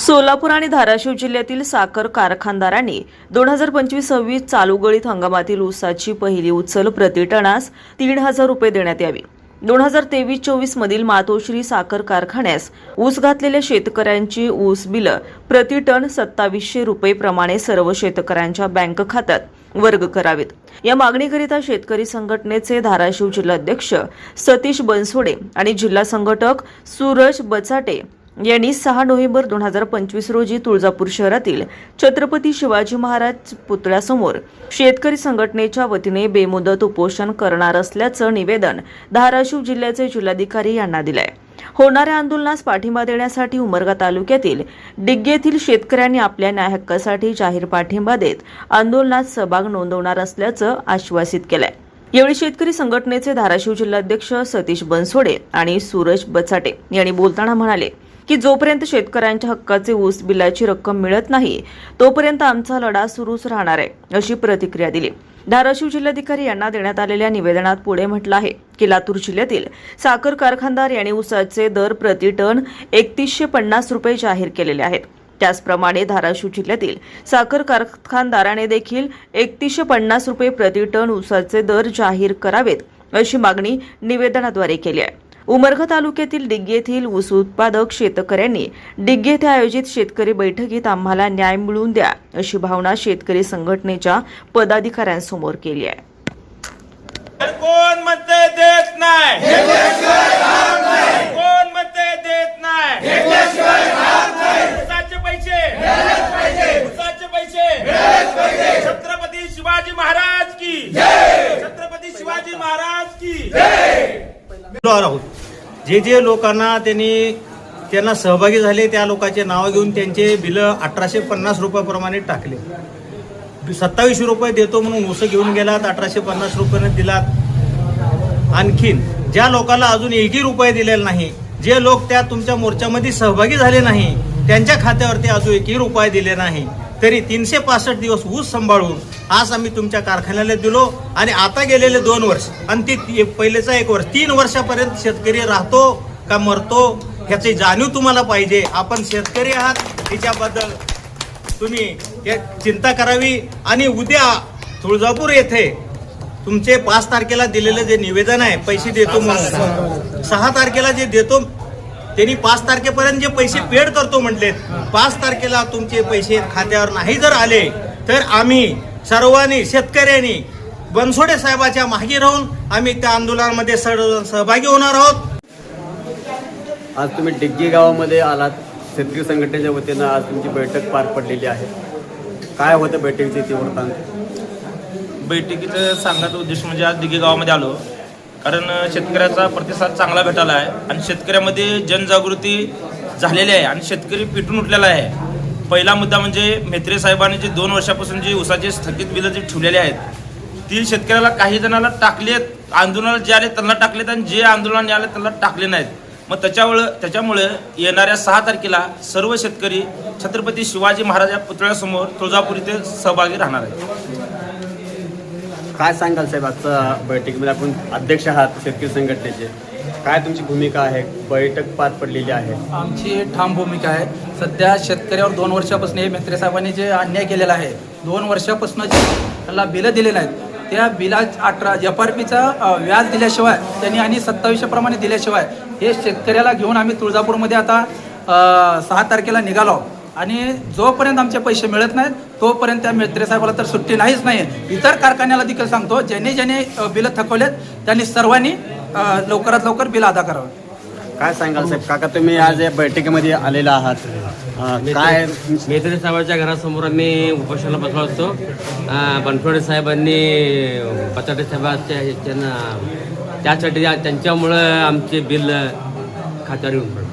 सोलापूर आणि धाराशिव जिल्ह्यातील साखर कारखानदारांनी दोन हजार पंचवीस सव्वीस चालू गळीत हंगामातील ऊसाची पहिली उचल प्रतिटनास तीन हजार रुपये देण्यात यावी. दोन हजार तेवीस चोवीस मधील मातोश्री साखर कारखान्यास ऊस घातलेल्या शेतकऱ्यांची ऊस बिलं प्रतिटन सत्तावीसशे रुपये प्रमाणे सर्व शेतकऱ्यांच्या बँक खात्यात वर्ग करावेत. या मागणीकरिता शेतकरी संघटनेचे धाराशिव जिल्हाध्यक्ष सतीश बनसोडे आणि जिल्हा संघटक सूरज बचाटे यांनी सहा नोव्हेंबर दोन हजार पंचवीस रोजी तुळजापूर शहरातील छत्रपती शिवाजी महाराज पुतळ्यासमोर शेतकरी संघटनेच्या वतीने बेमुदत उपोषण करणार असल्याचं निवेदन धाराशिव जिल्ह्याचे जिल्हाधिकारी यांना दिलंय. होणाऱ्या आंदोलनास पाठिंबा देण्यासाठी उमरगा तालुक्यातील डिग्गे येथील शेतकऱ्यांनी आपल्या न्याय हक्कासाठी जाहीर पाठिंबा देत आंदोलनात सहभाग नोंदवणार असल्याचं आश्वासित केलंय. यावेळी शेतकरी संघटनेचे धाराशिव जिल्हाध्यक्ष सतीश बनसोडे आणि सूरज बचाटे यांनी बोलताना म्हणाले की जोपर्यंत शेतकऱ्यांच्या हक्काचे ऊस बिलाची रक्कम मिळत नाही तोपर्यंत आमचा लढा सुरूच राहणार आहे अशी प्रतिक्रिया दिली. धाराशिव जिल्हाधिकारी यांना देण्यात आलेल्या निवेदनात पुढे म्हटलं आहे की लातूर जिल्ह्यातील साखर कारखानदार यांनी ऊसाचे दर प्रति टन एकतीसशे पन्नास रुपये जाहीर केलेले आहेत. त्याचप्रमाणे धाराशिव जिल्ह्यातील साखर कारखानदाराने देखील एकतीसशे पन्नास रुपये प्रति टन ऊसाचे दर जाहीर करावेत अशी मागणी निवेदनाद्वारे केली आहे. उमरगा तालुक्यातील डिग्गे येथील ऊस उत्पादक शेतकऱ्यांनी डिग्गे येथे आयोजित शेतकरी बैठकीत आम्हाला न्याय मिळवून द्या अशी भावना शेतकरी संघटनेच्या पदाधिकाऱ्यांसमोर केली आहे. कोण म्हणते देत नाही? कोण म्हणते देत नाही? छत्रपती शिवाजी महाराज की. छत्रपती शिवाजी महाराज की. आहोत. जे जे लोकांना त्यांनी त्यांना सहभागी झाले त्या लोकांचे नावं घेऊन त्यांचे बिलं अठराशे पन्नास रुपयाप्रमाणे टाकले. सत्तावीसशे रुपये देतो म्हणून उसं घेऊन गेलात अठराशे पन्नास रुपयाने दिलात. आणखीन ज्या लोकांना अजून एकही रुपये दिलेला नाही जे लोक त्या तुमच्या मोर्चामध्ये सहभागी झाले नाही त्यांच्या खात्यावरती अजून एकही रुपये दिले नाही. तरी तीनशे पासष्ट दिवस ऊस सांभाळून आज आम्ही तुमच्या कारखान्याला दिलो आणि आता गेलेले दोन वर्ष आणि ती पहिलेचा एक वर्ष तीन वर्षापर्यंत शेतकरी राहतो का मरतो ह्याची जाणीव तुम्हाला पाहिजे. आपण शेतकरी आहात त्याच्याबद्दल तुम्ही हे चिंता करावी. आणि उद्या तुळजापूर येथे तुमचे पाच तारखेला दिलेलं जे निवेदन आहे पैसे देतो म्हणून. सहा तारखेला जे देतो त्यांनी पाच तारखेपर्यंत जे पैसे पेड करतो म्हटलेत पाच तारखेला तुमचे पैसे खात्यावर नाही जर आले तर आम्ही सर्वांनी शेतकऱ्यांनी बनसोडे साहेबाच्या मागे राहून आम्ही त्या आंदोलनामध्ये सह- सहभागी होणार आहोत. आज तुम्ही डिग्गी गावामध्ये आलात. शेतकरी संघटनेच्या वतीनं आज तुमची बैठक पार पडलेली आहे. काय होतं बैठकीचे ते वृत्तांत बैठकीचं सांगायचा उद्देश म्हणजे आज दिघे गावामध्ये आलो. कारण शेतकऱ्याचा प्रतिसाद चांगला भेटाला आहे आणि शेतकऱ्यामध्ये जनजागृती झालेली आहे आणि शेतकरी पिटून उठलेला आहे. पहिला मुद्दा म्हणजे मेत्रे साहेबांनी जे दोन वर्षापासून जे उसाचे स्थगित बिलं जे ठेवलेले आहेत ती शेतकऱ्याला काही जणांना टाकलेत आंदोलनाला जे आले त्यांना टाकलेत आणि जे आंदोलनाने आले त्यांना टाकले नाहीत. मग त्याच्यामुळं त्याच्यामुळे येणाऱ्या सहा तारखेला सर्व शेतकरी छत्रपती शिवाजी महाराज या पुतळ्यासमोर तुळजापूर इथे सहभागी राहणार आहेत. काय सांगाल साहेब आजच्या बैठकीमध्ये? आपण अध्यक्ष आहात शेतकरी संघटनेचे. काय तुमची भूमिका आहे? बैठक पार पडलेली आहे. आमची ठाम भूमिका आहे. सध्या शेतकऱ्यावर दोन वर्षापासून हे मेत्रे साहेबांनी जे अन्याय केलेला आहे दोन वर्षापासून जे त्याला बिलं दिलेलं आहेत त्या बिला अठरा एफ आर पीचा व्याज दिल्याशिवाय त्यांनी आणि सत्तावीसशेप्रमाणे दिल्याशिवाय हे शेतकऱ्याला घेऊन आम्ही तुळजापूरमध्ये आता सहा तारखेला निघालो आणि जोपर्यंत आमचे पैसे मिळत नाहीत तोपर्यंत त्या मेत्रे साहेबाला तर सुट्टी नाहीच नाही इतर कारखान्याला देखील सांगतो ज्यांनी ज्यांनी बिलं थकवलेत त्यांनी सर्वांनी लवकरात लवकर बिल अदा करावं. काय सांगाल साहेब? काका तुम्ही आज या बैठकीमध्ये आलेला आहात. काय मेत्रे साहेबाच्या घरासमोर आम्ही उपोषणाला बसलो होतो अं, बनसोडे साहेबांनी पचाटे साहेबाच्या ह्याच्यानं त्यासाठी त्यांच्यामुळं आमचे बिल खात्यावर येऊन पडलं.